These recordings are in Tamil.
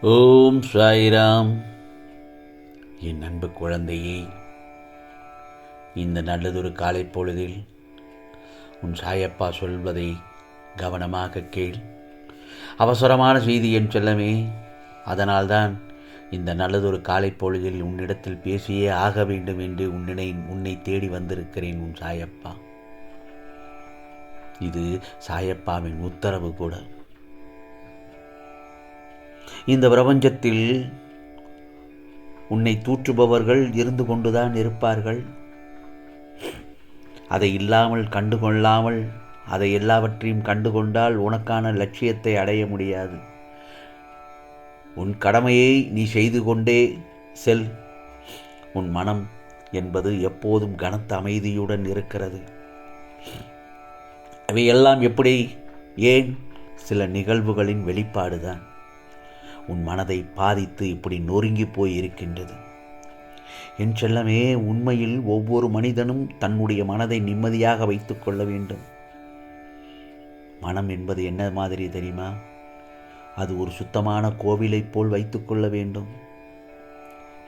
ஓம் சாய்ராம். என் அன்பு குழந்தையே இந்த நல்லதொரு காலை பொழுதில் உன் சாயப்பா சொல்வதை கவனமாக கேள். அவசரமான செய்தி என் செல்லமே அதனால்தான் இந்த நல்லதொரு காலை பொழுதில் உன்னிடத்தில் பேசியே ஆக வேண்டும் என்று உன்னினை உன்னை தேடி வந்திருக்கிறேன் உன் சாயப்பா. இது சாயப்பாவின் உத்தரவு கூட. இந்த பிரபஞ்சத்தில் உன்னை தூற்றுபவர்கள் இருந்து கொண்டுதான் இருப்பார்கள். அதை இல்லாமல் கண்டுகொள்ளாமல் அதை எல்லாவற்றையும் கண்டுகொண்டால் உனக்கான லட்சியத்தை அடைய முடியாது. உன் கடமையை நீ செய்து கொண்டே செல். உன் மனம் என்பது எப்போதும் கனத்த அமைதியுடன் இருக்கிறது. அவையெல்லாம் எப்படி? ஏன்? சில நிகழ்வுகளின் வெளிப்பாடுதான். உன் மனதை பாதித்து இப்படி நொறுங்கி போய் இருக்கின்றது என் செல்லமே உண்மையில் ஒவ்வொரு மனிதனும் தன்னுடைய மனதை நிம்மதியாக வைத்துக் கொள்ள வேண்டும். மனம் என்பது என்ன மாதிரி தெரியுமா? அது ஒரு சுத்தமான கோவிலைப் போல் வைத்துக்கொள்ள வேண்டும்.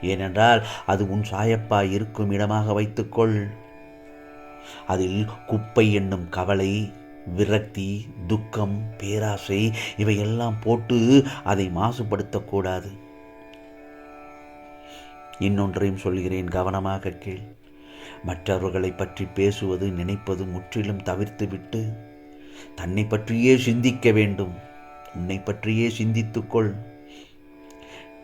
ஏனென்றால் அது உன் சாயப்பா இருக்கும் இடமாக வைத்துக்கொள் அதில் குப்பை என்னும் கவலை விரக்தி துக்கம் பேராசை இவையெல்லாம் போட்டு அதை மாசுபடுத்தக்கூடாது. இன்னொன்றையும் சொல்கிறேன் கவனமாக கேள். மற்றவர்களை பற்றி பேசுவது நினைப்பது முற்றிலும் தவிர்த்துவிட்டு தன்னை பற்றியே சிந்திக்க வேண்டும். உன்னை பற்றியே சிந்தித்துக்கொள்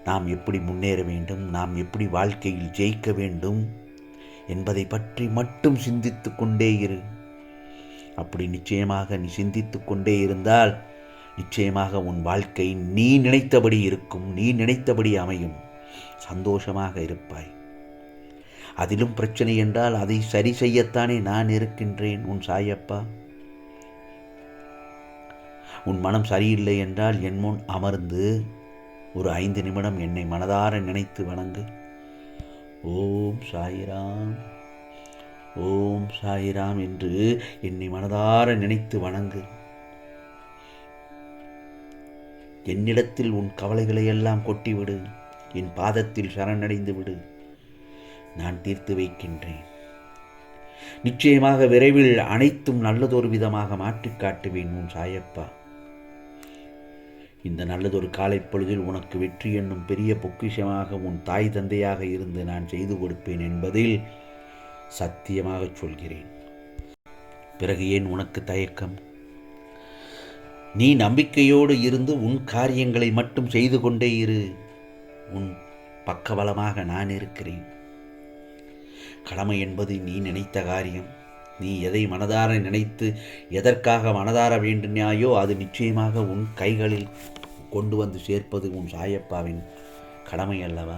நாம் எப்படி முன்னேற வேண்டும்? நாம் எப்படி வாழ்க்கையில் ஜெயிக்க வேண்டும்? என்பதை பற்றி மட்டும் சிந்தித்து கொண்டே இரு. அப்படி நிச்சயமாக நீ சிந்தித்து கொண்டே இருந்தால் நிச்சயமாக உன் வாழ்க்கை நீ நினைத்தபடி இருக்கும் நீ நினைத்தபடி அமையும். சந்தோஷமாக இருப்பாய். அதிலும் பிரச்சனை என்றால் அதை சரி செய்யத்தானே நான் இருக்கின்றேன் உன் சாயப்பா? உன் மனம் சரியில்லை என்றால் என் முன் அமர்ந்து ஒரு ஐந்து நிமிடம் என்னை மனதார நினைத்து வணங்கு. ஓம் சாயிராம். ஓம் சாயிராம் என்று என்னை மனதார நினைத்து வணங்கு. என்னிடத்தில் உன் கவலைகளை எல்லாம் கொட்டிவிடு. என் பாதத்தில் சரணடைந்து விடு. நான் தீர்த்து வைக்கின்றேன். நிச்சயமாக விரைவில் அனைத்தும் நல்லதொரு விதமாக மாற்றிக் காட்டுவேன் உன் சாயப்பா. இந்த நல்லதொரு காலை பொழுதில் உனக்கு வெற்றி என்னும் பெரிய பொக்கிஷமாக உன் தாய் தந்தையாக இருந்து நான் செய்து கொடுப்பேன் என்பதில் சத்தியமாக சொல்கிறேன். பிறகு ஏன் உனக்கு தயக்கம்? நீ நம்பிக்கையோடு இருந்து உன் காரியங்களை மட்டும் செய்து கொண்டே இரு. உன் பக்கபலமாக நான் இருக்கிறேன். கடமை என்பது நீ நினைத்த காரியம். நீ எதை மனதார நினைத்து எதற்காக மனதார வேண்டினாயோ அது நிச்சயமாக உன் கைகளில் கொண்டு வந்து சேர்ப்பது உன் சாயப்பாவின் கடமை அல்லவா?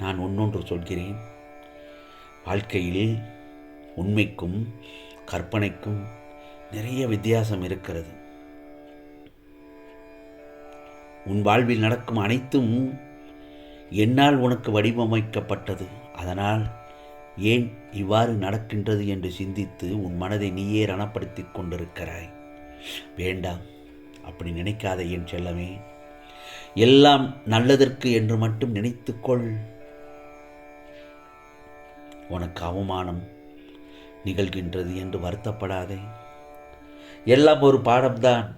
நான் ஒன்னொன்று சொல்கிறேன். வாழ்க்கையில் உண்மைக்கும் கற்பனைக்கும் நிறைய வித்தியாசம் இருக்கிறது. உன் வாழ்வில் நடக்கும் அனைத்தும் என்னால் உனக்கு வடிவமைக்கப்பட்டது. அதனால் ஏன் இவ்வாறு நடக்கின்றது என்று சிந்தித்து உன் மனதை நீயே ரணப்படுத்தி கொண்டிருக்கிறாய். வேண்டாம் அப்படி நினைக்காத என் செல்லமே. எல்லாம் நல்லதற்கு என்று மட்டும் நினைத்துக்கொள். உனக்கு அவமானம் நிகழ்கின்றது என்று வருத்தப்படாதே. எல்லாம் ஒரு பாடம்தான்.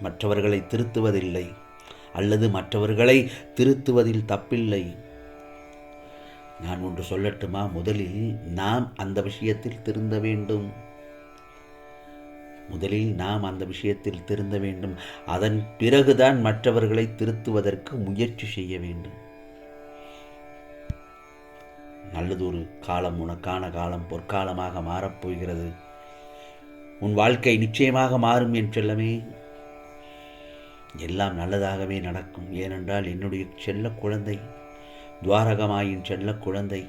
மற்றவர்களை திருத்துவதில்லை அல்லது மற்றவர்களை திருத்துவதில் தப்பில்லை. நான் ஒன்று சொல்லட்டுமா? முதலில் நாம் அந்த விஷயத்தில் திருந்த வேண்டும். முதலில் நாம் அந்த விஷயத்தில் திருந்த வேண்டும். அதன் பிறகுதான் மற்றவர்களை திருத்துவதற்கு முயற்சி செய்ய வேண்டும். நல்லதொரு காலம் உனக்கான காலம் பொற்காலமாக மாறப்போகிறது உன் வாழ்க்கை நிச்சயமாக மாறும் என் செல்லமே. எல்லாம் நல்லதாகவே நடக்கும். ஏனென்றால் என்னுடைய செல்ல குழந்தை துவாரகமாயின் செல்ல குழந்தை.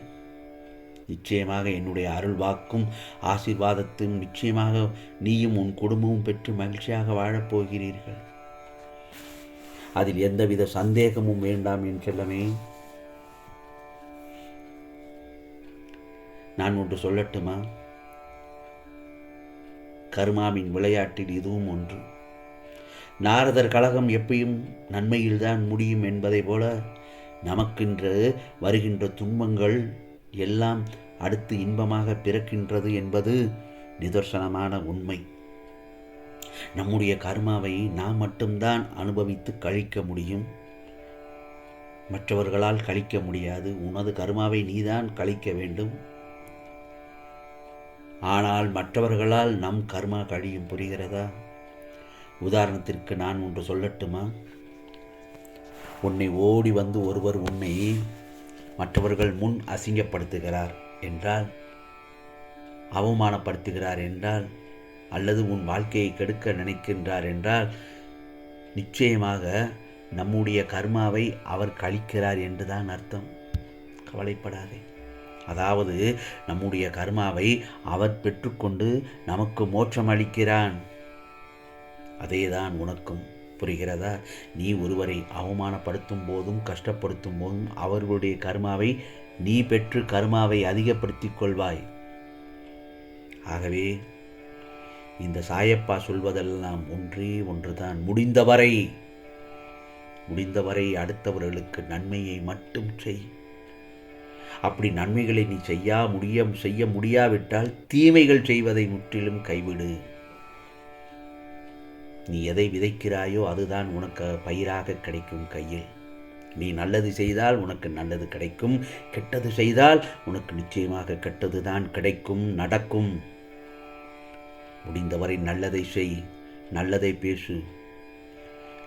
நிச்சயமாக என்னுடைய அருள் வாக்கும் ஆசீர்வாதத்தும் நிச்சயமாக நீயும் உன் குடும்பமும் பெற்று மகிழ்ச்சியாக வாழப்போகிறீர்கள் அதில் எந்தவித சந்தேகமும் வேண்டாம் என் செல்லமே. நான் ஒன்று சொல்லட்டுமா? கர்மாவின் விளையாட்டில் இதுவும் ஒன்று. நாரதர் கழகம் எப்பயும் நன்மையில்தான் முடியும் என்பதை போல நமக்கென்று வருகின்ற துன்பங்கள் எல்லாம் அடுத்து இன்பமாக பிறக்கின்றது என்பது நிதர்சனமான உண்மை. நம்முடைய கர்மாவை நாம் மட்டும்தான் அனுபவித்து கழிக்க முடியும். மற்றவர்களால் கழிக்க முடியாது. உனது கர்மாவை நீதான் கழிக்க வேண்டும். ஆனால் மற்றவர்களால் நம் கர்மா கழியும் புரிகிறதா? உதாரணத்திற்கு நான் ஒன்று சொல்லட்டுமா? உன்னை ஓடி வந்து ஒருவர் உன்னை மற்றவர்கள் முன் அசிங்கப்படுத்துகிறார் என்றால் அவமானப்படுத்துகிறார் என்றால் அல்லது உன் வாழ்க்கையை கெடுக்க நினைக்கின்றார் என்றால் நிச்சயமாக நம்முடைய கர்மாவை அவர் கழிக்கிறார் என்றுதான் அர்த்தம். கவலைப்படாதே. அதாவது நம்முடைய கர்மாவை அவர் பெற்றுக்கொண்டு நமக்கு மோட்சம் அளிக்கிறான் அதேதான் உனக்கும் புரிகிறதா? நீ ஒருவரை அவமானப்படுத்தும் போதும் கஷ்டப்படுத்தும் போதும் அவர்களுடைய கர்மாவை நீ பெற்று கர்மாவை அதிகப்படுத்திக் கொள்வாய். ஆகவே இந்த சாயப்பா சொல்வதெல்லாம் ஒன்றே ஒன்றுதான். முடிந்தவரை முடிந்தவரை அடுத்தவர்களுக்கு நன்மையை மட்டும் செய். அப்படி நன்மைகளை நீ செய்யா முடிய செய்ய முடியாவிட்டால் தீமைகள் செய்வதை முற்றிலும் கைவிடு. நீ எதை விதைக்கிறாயோ அதுதான் உனக்கு பயிராக கிடைக்கும் கையில். நீ நல்லது செய்தால் உனக்கு நல்லது கிடைக்கும். கெட்டது செய்தால் உனக்கு நிச்சயமாக கெட்டது தான் கிடைக்கும் நடக்கும். முடிந்தவரை நல்லதை செய் நல்லதை பேசு.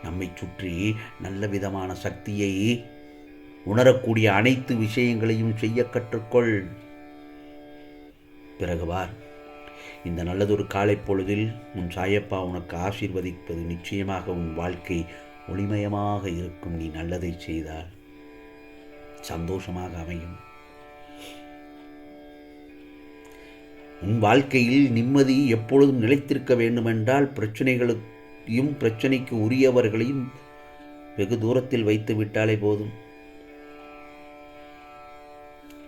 நம்மை சுற்றி நல்ல விதமான சக்தியை உணரக்கூடிய அனைத்து விஷயங்களையும் செய்ய கற்றுக்கொள். பிறகு வார் இந்த நல்லதொரு காலை பொழுதில் உன் சாயப்பா உனக்கு ஆசீர்வதிப்பது நிச்சயமாக உன் வாழ்க்கை ஒளிமயமாக இருக்கும். நீ நல்லதை செய்தால் சந்தோஷமாக அமையும். உன் வாழ்க்கையில் நிம்மதி எப்பொழுதும் நிலைத்திருக்க வேண்டுமென்றால் பிரச்சனைகளையும் பிரச்சனைக்கு உரியவர்களையும் வெகு தூரத்தில் வைத்து விட்டாலே போதும்.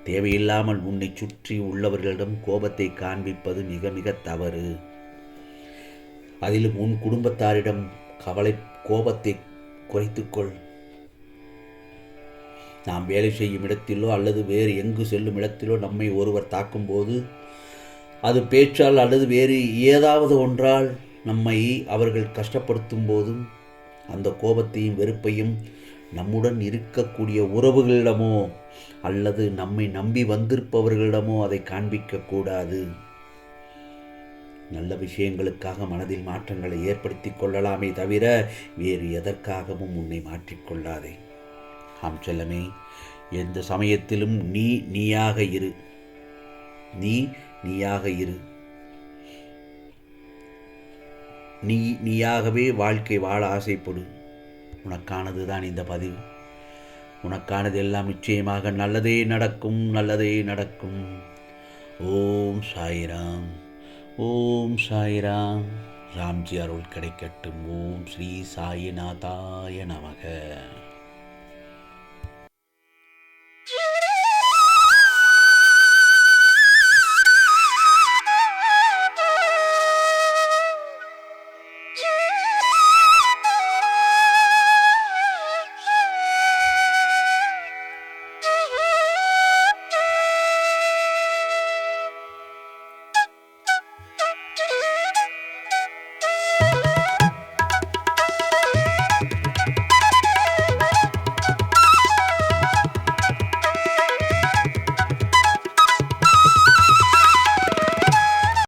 தேவையில்லாமல் உன்னை சுற்றி உள்ளவர்களிடம் கோபத்தை காண்பிப்பது மிக மிக தவறு. அதிலும் உன் குடும்பத்தாரிடம் கவலை கோபத்தை குறைத்துக்கொள். நாம் வேலை செய்யும் இடத்திலோ அல்லது வேறு எங்கு செல்லும் இடத்திலோ நம்மை ஒருவர் தாக்கும்போது அது பேச்சால் அல்லது வேறு ஏதாவது ஒன்றால் நம்மை அவர்கள் கஷ்டப்படுத்தும் போதும் அந்த கோபத்தையும் வெறுப்பையும் நம்முடன் இருக்கக்கூடிய உறவுகளிடமோ அல்லது நம்மை நம்பி வந்திருப்பவர்களிடமோ அதை காண்பிக்கக்கூடாது நல்ல விஷயங்களுக்காக மனதில் மாற்றங்களை ஏற்படுத்தி கொள்ளலாமே தவிர வேறு எதற்காகவும் உன்னை மாற்றிக்கொள்ளாதே ஆம் செல்லமே எந்த சமயத்திலும் நீ நீயாக இரு. நீ நீயாக இரு. நீ நீயாகவே வாழ்க்கை வாழ ஆசைப்படும் உனக்கானது தான் இந்த பதிவு. உனக்கானது எல்லாம் நிச்சயமாக நல்லதே நடக்கும் நல்லதே நடக்கும். ஓம் சாய்ராம் ஓம் சாய்ராம். ராம்ஜி அருள் கிடைக்கட்டும். ஓம் ஸ்ரீ சாயிநாதாய நமக.